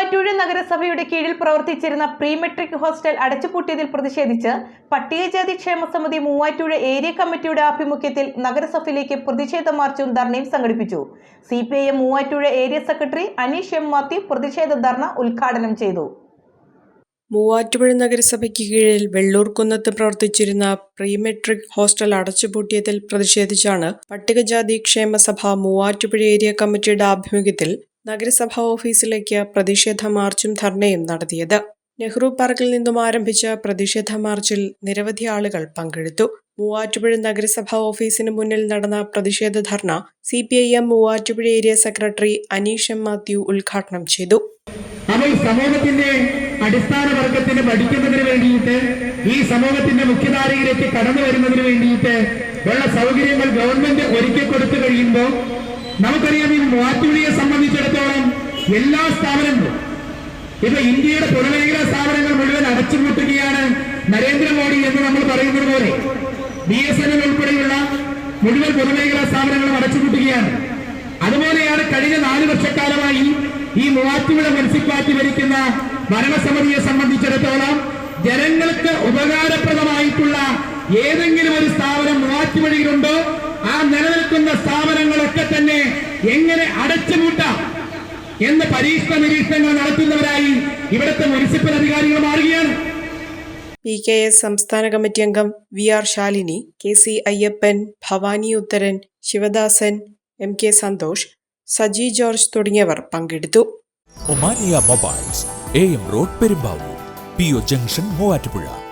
Muvattur നഗരസഭയുടെ കീഴിൽ പ്രവർത്തിച്ചിരുന്ന പ്രീ മെട്രിക് ഹോസ്റ്റൽ അടച്ചുപൂട്ടിയതിൽ പ്രതിഷേധിച്ച് പട്ടികജാതി ക്ഷേമ സമിതി മൂവാറ്റുഴ ഏരിയ കമ്മിറ്റിയുടെ ആഭിമുഖ്യത്തിൽ നഗരസഭയിലേക്ക് പ്രതിഷേധ മാർച്ചും ധർണയും സംഘടിപ്പിച്ചു. C P I M Muvattuzha area secretary Aneesh M Mathew പ്രതിഷേധ ധർണ ഉദ്ഘാടനം ചെയ്തു. മൂവാറ്റുപുഴ നഗരസഭയ്ക്ക് കീഴിൽ വെള്ളൂർക്കുന്നത്ത് പ്രവർത്തിച്ചിരുന്ന പ്രീ മെട്രിക് ഹോസ്റ്റൽ അടച്ചുപൂട്ടിയതിൽ പ്രതിഷേധിച്ചാണ് പട്ടികജാതി ക്ഷേമസഭ മൂവാറ്റുപുഴ ഏരിയ കമ്മിറ്റിയുടെ ആഭിമുഖ്യത്തിൽ നഗരസഭാ ഓഫീസിലേക്ക് പ്രതിഷേധ മാർച്ചും ധർണയും നടത്തിയത്. നെഹ്റു പാർക്കിൽ നിന്നും ആരംഭിച്ച പ്രതിഷേധ മാർച്ചിൽ നിരവധി ആളുകൾ പങ്കെടുത്തു. മൂവാറ്റുപുഴ നഗരസഭാ ഓഫീസിന് മുന്നിൽ നടന്ന പ്രതിഷേധ ധർണ C P I M Muvattupuzha area secretary Aneesh M Mathew ഉദ്ഘാടനം ചെയ്തു. അവൾ സമൂഹത്തിന്റെ അടിസ്ഥാന വർഗത്തിന് പഠിക്കുന്നതിന് വേണ്ടിയിട്ട് ഈ സമൂഹത്തിന്റെ മുഖ്യധാരയിലേക്ക് കടന്നു വരുന്നതിന് വേണ്ടിയിട്ട് ഉള്ള സൗകര്യങ്ങൾ ഗവൺമെന്റ് ഒരുക്കി കൊടുത്തു കഴിയുമ്പോൾ നമുക്കറിയാം ഈ മാറ്റുവിളിയെ സംബന്ധിച്ചിടത്തോളം എല്ലാ സ്ഥാപനങ്ങളും ഇപ്പൊ ഇന്ത്യയുടെ പൊതുമേഖലാ സ്ഥാപനങ്ങൾ മുഴുവൻ അടച്ചുപൂട്ടുകയാണ് നരേന്ദ്രമോദി എന്ന് നമ്മൾ പറയുന്നത് പോലെ. ബി എസ് എൻ എൽ ഉൾപ്പെടെയുള്ള മുഴുവൻ പൊതുമേഖലാ സ്ഥാപനങ്ങളും അടച്ചുപൂട്ടുകയാണ്. അതുപോലെയാണ് കഴിഞ്ഞ നാല് വർഷക്കാലമായി ഈ മൂവാറ്റുപുഴ മുനിസിപ്പാലിറ്റി ഭരിക്കുന്ന ഭരണസമിതിയെ സംബന്ധിച്ചിടത്തോളം ജനങ്ങൾക്ക് ഉപകാരപ്രദമായിട്ടുള്ള ഏതെങ്കിലും ഒരു സ്ഥാപനം മൂവാറ്റുപുഴയിലുണ്ടോ ആ നിലനിൽക്കുന്ന സ്ഥാപനങ്ങളൊക്കെ തന്നെ എങ്ങനെ അടച്ചുപൂട്ടാം എന്ന് പരീക്ഷണ നിരീക്ഷണങ്ങൾ നടത്തുന്നവരായി ഇവിടുത്തെ മുനിസിപ്പൽ അധികാരികൾ മാറുകയാണ്. പി കെ എസ് സംസ്ഥാന കമ്മിറ്റി അംഗം V R Shalini K C Ayyappan Bhavani Utharan Sivadasan M K Santhosh Saji George തുടങ്ങിയവർ പങ്കെടുത്തു. Omania mobiles A M road Perumbavoor P O junction Muvattupuzha.